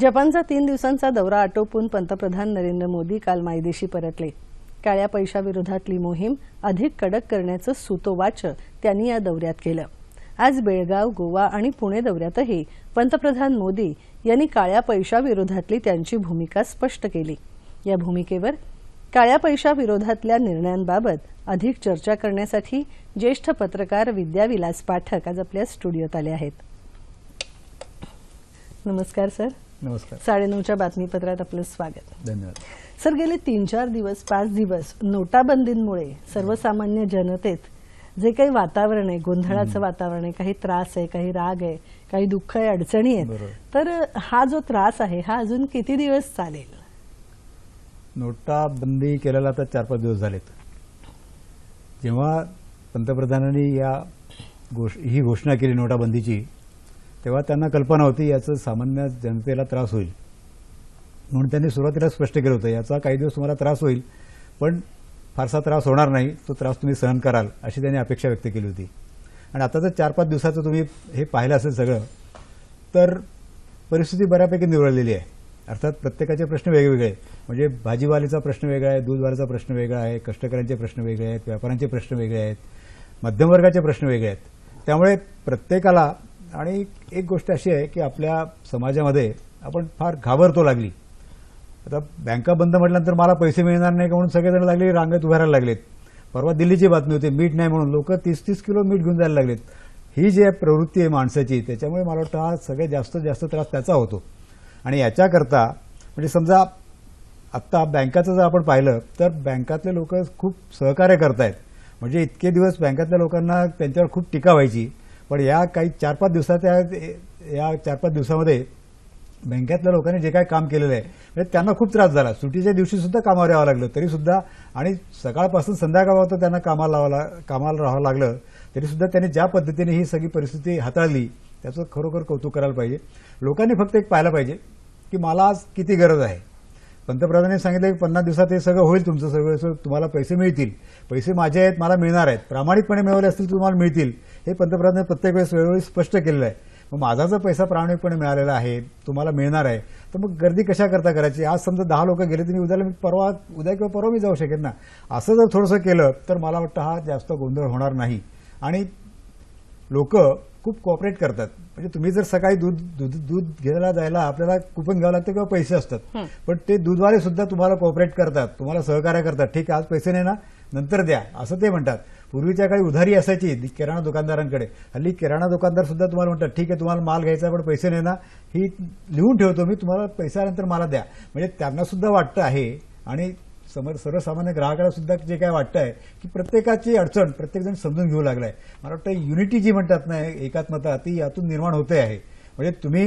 जपानचा तीन दिवसांचा दौरा आटोपून पंतप्रधान नरेंद्र मोदी काल मायदेशी परतले. काळ्या पैशाविरोधातली मोहीम अधिक कडक करण्याचं सुतोवाच त्यांनी या दौऱ्यात केलं. आज बेळगाव गोवा आणि पुणे दौऱ्यातही पंतप्रधान मोदी यांनी काळ्या पैशाविरोधातली त्यांची भूमिका स्पष्ट केली. या भूमिकेवर काळ्या पैशाविरोधातल्या निर्णयांबाबत अधिक चर्चा करण्यासाठी ज्येष्ठ पत्रकार विद्याविलास पाठक आज आपल्या स्टुडिओत आले आहेत. नमस्कार सर. नमस्कार. साडेनऊच्या बातमीपत्रात आपलं स्वागत. धन्यवाद. सर गेले तीन चार दिवस पाच दिवस नोटाबंदीमुळे सर्वसामान्य जनतेत जे काही वातावरण आहे गोंधळाचं वातावरण आहे काही त्रास आहे काही राग आहे काही दुःख आहे अडचणी आहेत. तर हा जो त्रास आहे हा अजून किती दिवस चालेल? नोटाबंदी केलेला आता चार पाच दिवस झालेत. जेव्हा पंतप्रधानांनी या गोष ही घोषणा केली नोटाबंदीची तेव्हा त्यांना कल्पना होती याचं सामान्य जनतेला त्रास होईल. म्हणून त्यांनी सुरुवातीला स्पष्ट केलं होतं याचा काही दिवस तुम्हाला त्रास होईल पण फारसा त्रास होणार नाही तो त्रास तुम्ही सहन कराल अशी त्यांनी अपेक्षा व्यक्त केली होती. आणि आता जर चार पाच दिवसाचं तुम्ही हे पाहिलं असेल सगळं तर परिस्थिती बऱ्यापैकी निवडलेली आहे. अर्थात प्रत्येकाचे प्रश्न वेगवेगळे म्हणजे भाजीवालीचा प्रश्न वेगळा आहे दूधवाल्याचा प्रश्न वेगळा आहे कष्टकऱ्यांचे प्रश्न वेगळे आहेत व्यापाऱ्यांचे प्रश्न वेगळे आहेत मध्यमवर्गाचे प्रश्न वेगळे आहेत. त्यामुळे प्रत्येकाला आणि एक गोष्ट अशी आहे की आपल्या समाजामध्ये आपण फार घाबरतो लागली. आता बँका बंद म्हटल्यानंतर मला पैसे मिळणार नाही का म्हणून सगळेजण लागले रांगेत उभारायला लागलेत. परवा दिल्लीची बातमी होती मीठ नाही म्हणून लोक तीस तीस किलो मीठ घेऊन जायला लागलेत. ही जी आहे प्रवृत्ती आहे माणसाची त्याच्यामुळे मला वाटतं हा सगळ्यात जास्त जास्त त्रास त्याचा होतो. आणि याच्याकरता म्हणजे समजा आत्ता बँकाचं जर आपण पाहिलं तर बँकातले लोक खूप सहकार्य करतायत. म्हणजे इतके दिवस बँकातल्या लोकांना त्यांच्यावर खूप टीका व्हायची. पण या काही चार पाच दिवसाच्या या- चार पाच दिवसामध्ये बँकेतल्या लोकांनी जे काय काम केलेलं आहे म्हणजे त्यांना खूप त्रास झाला. सुट्टीच्या दिवशी सुद्धा कामावर यावं लागलं तरी सुद्धा आणि सकाळपासून संध्याकाळपर्यंत त्यांना कामाला लावा कामाला राहावं लागलं तरी सुद्धा त्यांनी ज्या पद्धतीने ही सगळी परिस्थिती हाताळली त्याचं खरोखर कौतुक करायला पाहिजे. लोकांनी फक्त एक पाहायला पाहिजे की मला आज किती गरज आहे? पंतप्रधानांनी सांगितलं की पन्नास दिवसात हे सगळं होईल तुमचं सगळं सगळं तुम्हाला पैसे मिळतील. पैसे माझे आहेत मला मिळणार आहेत. प्रामाणिकपणे मिळवले असतील तुम्हाला मिळतील. हे पंतप्रधानांनी प्रत्येक वेळेस वेळोवेळी स्पष्ट केलेलं आहे. मग माझा जर पैसा प्रामाणिकपणे मिळालेला आहे तुम्हाला मिळणार आहे तर मग गर्दी कशा करता करायची? आज समजा दहा लोक गेले तर मी उद्याला मी परवा उद्या किंवा परवा मी जाऊ शकेन ना? असं जर थोडंसं केलं तर मला वाटतं हा जास्त गोंधळ होणार नाही. आणि लोक खूप कॉपरेट करतात. म्हणजे तुम्ही जर सकाळी दूध दूध दूध घ्यायला जायला आपल्याला कुपन घ्यावं लागतं किंवा पैसे असतात. पण ते दूधवाले सुद्धा तुम्हाला कॉपरेट करतात. तुम्हाला सहकार्य करतात. ठीक आहे आज पैसे नाही ना नंतर द्या. असं ते म्हणतात. पूर्वीच्या काळी उधारी असायची किराणा दुकानदारांकडे. हल्ली किराणा दुकानदार सुद्धा तुम्हाला म्हणतात ठीक आहे तुम्हाला माल घ्यायचा पण पैसे नाही ना. ही लिहून ठेवतो मी तुम्हाला पैसा आल्यानंतर मला द्या. म्हणजे त्यांना सुद्धा वाटतं आहे. आणि समोर सर्वसामान्य ग्राहकाला सुद्धा जे काय वाटतं आहे की प्रत्येकाची अडचण प्रत्येकजण समजून घेऊ लागलाय. मला वाटतं युनिटी जी म्हणतात ना एकात्मता ती यातून निर्माण होते आहे. म्हणजे तुम्ही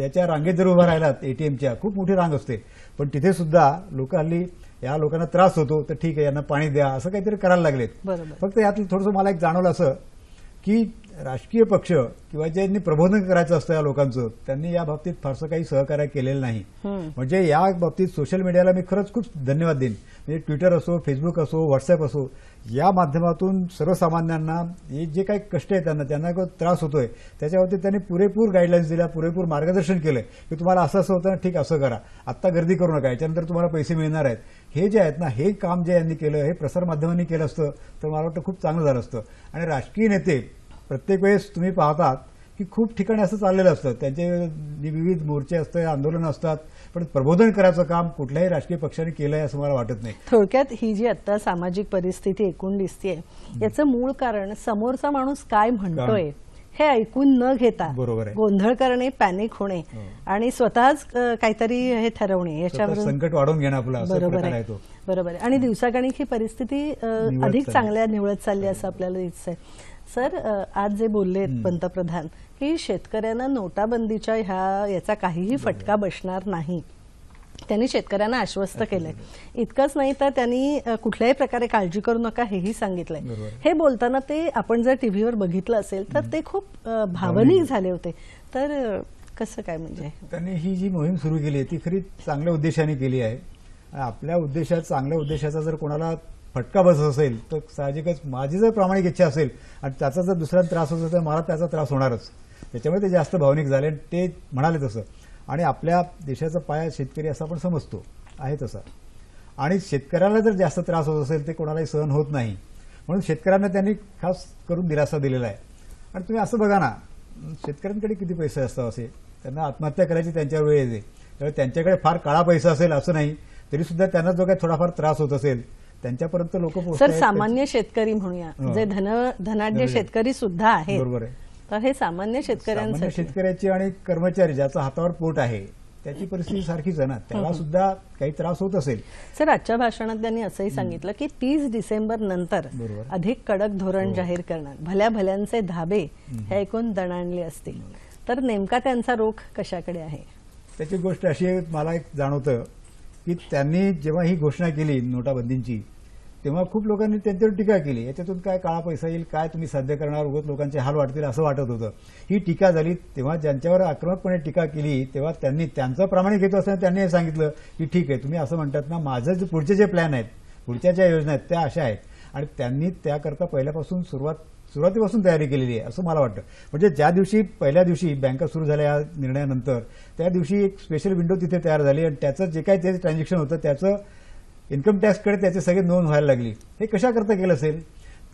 याच्या रांगेत जर उभा राहिलात एटीएमच्या खूप मोठी रांग असते. पण तिथे सुद्धा लोक हल्ली या लोकांना त्रास होतो तर ठीक आहे यांना पाणी द्या असं काहीतरी करायला लागलेत. फक्त यातलं थोडंसं मला एक जाणवलं असं की राजकीय पक्ष किंवा ज्यांनी प्रबोधन करायचं असतं या लोकांचं त्यांनी या बाबतीत फारसं काही सहकार्य केलेलं नाही. म्हणजे या बाबतीत सोशल मीडियाला मी खरंच खूप धन्यवाद देईन. म्हणजे ट्विटर असो फेसबुक असो व्हॉट्सअप असो या माध्यमातून सर्वसामान्यांना हे जे काही कष्ट आहेत त्यांना त्यांना त्रास होतोय. त्याच्यावरती त्यांनी पुरेपूर गाईडलाईन्स दिल्या पुरेपूर मार्गदर्शन केलंय. की तुम्हाला असं असं होतं ठीक असं करा. आत्ता गर्दी करू नका. याच्यानंतर तुम्हाला पैसे मिळणार आहेत. हे जे आहेत ना हे काम जे यांनी केलं हे प्रसारमाध्यमांनी केलं असतं तर मला वाटतं खूप चांगलं झालं असतं. आणि राजकीय नेते प्रत्येक वेळेस तुम्ही पाहतात की खूप ठिकाणी असं चाललेलं असतं. त्यांचे विविध मोर्चे असतात आंदोलनं असतात पण प्रबोधन करायचं काम कुठल्याही राजकीय पक्षाने केलंय असं मला वाटत नाही. थोडक्यात ही जी आता सामाजिक परिस्थिती एकूण दिसतीये याचं मूळ कारण समोरचा माणूस काय म्हणतोय? हे ऐकून न घेता बरोबर. गोंधळ करणे पॅनिक होणे हो. आणि स्वतःच काहीतरी हे ठरवणे याच्यावर संकट वाढवून घेणं आपलं बरोबर आहे. बरोबर आहे. आणि दिवसागणिक ही परिस्थिती अधिक. चांगल्या निवळत चालली असं आपल्याला दिसतंय. सर आज जे बोललेत पंतप्रधान की शेतकऱ्यांना नोटाबंदीच्या ह्या याचा काहीही फटका बसणार नाही. त्यांनी शेतकऱ्यांना आश्वस्त केलंय. इतकंच नाही तर त्यांनी कुठल्याही प्रकारे काळजी करू नका हेही सांगितलंय. हे बोलताना ते आपण जर टीव्हीवर बघितलं असेल तर ते खूप भावनिक झाले होते. तर कसं काय म्हणजे? त्यांनी ही जी मोहीम सुरू केली आहे ती खरी चांगल्या उद्देशाने केली आहे. आपल्या उद्देशात चांगल्या उद्देशाचा जर कोणाला फटका बसत असेल तर साहजिकच माझी जर प्रामाणिक इच्छा असेल आणि त्याचा जर दुसऱ्या त्रास होत असेल तर मला त्याचा त्रास होणारच. त्याच्यामुळे ते जास्त भावनिक झाले आणि ते म्हणाले तसं. आणि आपल्या देशाचा पाया शेतकरी असा आपण समजतो. आहे तसा. आणि शेतकऱ्याला जर जास्त त्रास होत असेल ते कोणालाही सहन होत नाही. म्हणून शेतकऱ्यांना त्यांनी खास करून दिलासा दिलेला आहे. आणि तुम्ही असं बघा ना शेतकऱ्यांकडे किती पैसे असतात असे? त्यांना आत्महत्या करायची त्यांच्यावर वेळ येते त्यामुळे त्यांच्याकडे फार काळा पैसा असेल असं नाही तरी सुद्धा त्यांना जो काही थोडाफार त्रास होत असेल त्यांच्यापर्यंत लोक सर सामान्य शेतकरी म्हणूया. हो. जे धन धनाढ्य. शेतकरी सुद्धा आहेत. बरोबर आहे. तर हे सामान्य सामान्य शेतकऱ्यांसाठी शेतकऱ्याची आणि कर्मचारी ज्याचा हातावर पोट आहे त्याची परिस्थिती सारखीच आहे ना. त्याला सुद्धा काही त्रास होत असेल. सर आजच्या भाषणात त्यांनी असंही सांगितलं की तीस डिसेंबर नंतर. अधिक कडक धोरण हो. जाहीर करणार. भल्या भल्यांचे धाबे हे ऐकून दणाणले असतील. तर नेमका त्यांचा रोख कशाकडे आहे? त्याची गोष्ट अशी मला एक जाणवतं की त्यांनी जेव्हा ही घोषणा केली नोटाबंदीची तेव्हा खूप लोकांनी त्यांच्यावर टीका केली. याच्यातून काय काळा पैसा येईल काय तुम्ही साध्य करणार उगत लोकांचे हाल वाटतील असं वाटत होतं. ही टीका झाली तेव्हा ज्यांच्यावर आक्रमकपणे टीका केली तेव्हा त्यांनी त्यांचं प्रामाणिक घेतो असताना त्यांनी हे सांगितलं की ठीक आहे तुम्ही असं म्हणतात ना माझं जे पुढचे जे प्लॅन आहेत पुढच्या ज्या योजना आहेत त्या अशा आहेत. आणि त्यांनी त्याकरता पहिल्यापासून सुरुवात सुरुवातीपासून तयारी केलेली आहे असं मला वाटतं. म्हणजे ज्या दिवशी पहिल्या दिवशी बँका सुरू झाल्या या निर्णयानंतर त्या दिवशी एक स्पेशल विंडो तिथे तयार झाली आणि त्याचं जे काही ते ट्रान्झॅक्शन होतं त्याचं इन्कम टॅक्सकडे त्याचे सगळे नोंद व्हायला लागली. हे कशाकरता केलं असेल?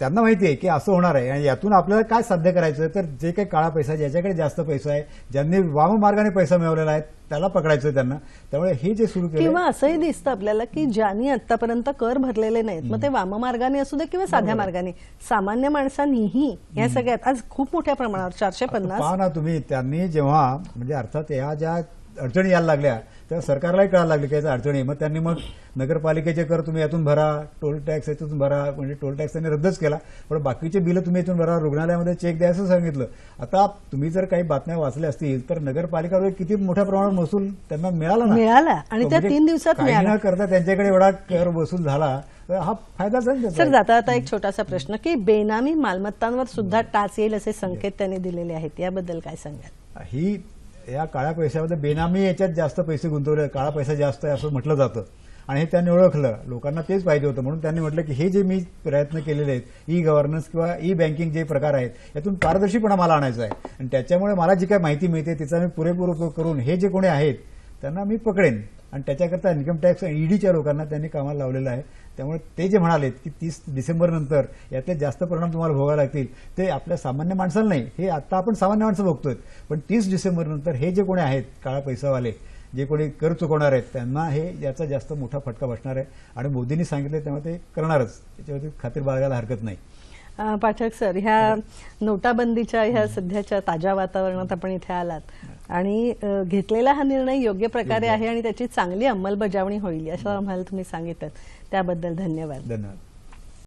त्यांना माहिती आहे की असं होणार आहे आणि यातून आपल्याला काय साध्य करायचं? तर जे काही काळा पैसा ज्याच्याकडे जास्त पैसा आहे ज्यांनी वाममार्गाने पैसा मिळवलेला आहे त्याला पकडायचं त्यांना. त्यामुळे हे जे सुरू केलं किंवा असंही दिसतं आपल्याला की ज्यांनी आतापर्यंत कर भरलेले नाहीत मग ते वाममार्गाने असू दे किंवा साध्या मार्गाने. सामान्य माणसांनीही या सगळ्यात आज खूप मोठ्या प्रमाणावर चारशे पन्नास पहा ना तुम्ही त्यांनी जेव्हा म्हणजे अर्थात या ज्या अडचणी यायला लागल्या. तेव्हा सरकारलाही कळायला लागले की अडचणी. मग त्यांनी मग नगरपालिकेचे कर तुम्ही यातून भरा टोल टॅक्स यातून भरा म्हणजे टोल टॅक्स त्यांनी रद्दच केला. पण बाकीचे बिलं तुम्ही यातून भरा रुग्णालयामध्ये चेक द्या असं सांगितलं. आता तुम्ही जर काही बातम्या वाचल्या असतील तर नगरपालिकावर किती मोठ्या प्रमाणात महसूल त्यांना मिळाला ना? मिळाला. आणि त्या म्हणजे तीन दिवसात मिळाला. न करता त्यांच्याकडे एवढा कर वसूल झाला तर हा फायदाच सर. जाता आता एक छोटासा प्रश्न की बेनामी मालमत्तांवर सुद्धा टाच येईल असे संकेत त्यांनी दिलेले आहेत. याबद्दल काय सांगाल? ही या काळ्या पैशामध्ये बेनामी याच्यात जास्त पैसे गुंतवले काळा पैसा जास्त आहे असं म्हटलं जातं. आणि हे त्यांनी ओळखलं. लोकांना तेच पाहिजे होतं. म्हणून त्यांनी म्हटलं की हे जे मी प्रयत्न केलेले आहेत ई गव्हर्नन्स किंवा ई बँकिंग जे प्रकार आहेत यातून पारदर्शीपणा मला आणायचा आहे. आणि त्याच्यामुळे मला जी काय माहिती मिळते तिचा मी पुरेपूर उपयोग करून हे जे कोणी आहेत त्यांना मी पकडेन. आणि त्याच्याकरता इन्कम टॅक्स ईडीच्या लोकांना त्यांनी कामाला लावलेलं आहे. त्यामुळे ते जे म्हणालेत की तीस डिसेंबरनंतर यातले जास्त परिणाम तुम्हाला भोगावे लागतील ते आपल्या सामान्य माणसाला नाही. हे आता आपण सामान्य माणसं बघतोय. पण तीस डिसेंबरनंतर हे जे कोणी आहेत काळा पैसावाले जे कोणी कर चुकवणार आहेत त्यांना हे याचा जास्त मोठा फटका बसणार आहे. आणि मोदींनी सांगितलं तेव्हा ते करणारच. त्याच्यावरती खातीर बाळगायला हरकत नाही. पाठक सर ह्या नोटाबंदीच्या ह्या सध्याच्या ताज्या वातावरणात आपण इथे आलात. आणि घेतलेला हा निर्णय योग्य प्रकारे आहे आणि त्याची चांगली अंमलबजावणी होईल असं आम्हाला तुम्ही सांगितलं. त्याबद्दल धन्यवाद. धन्यवाद.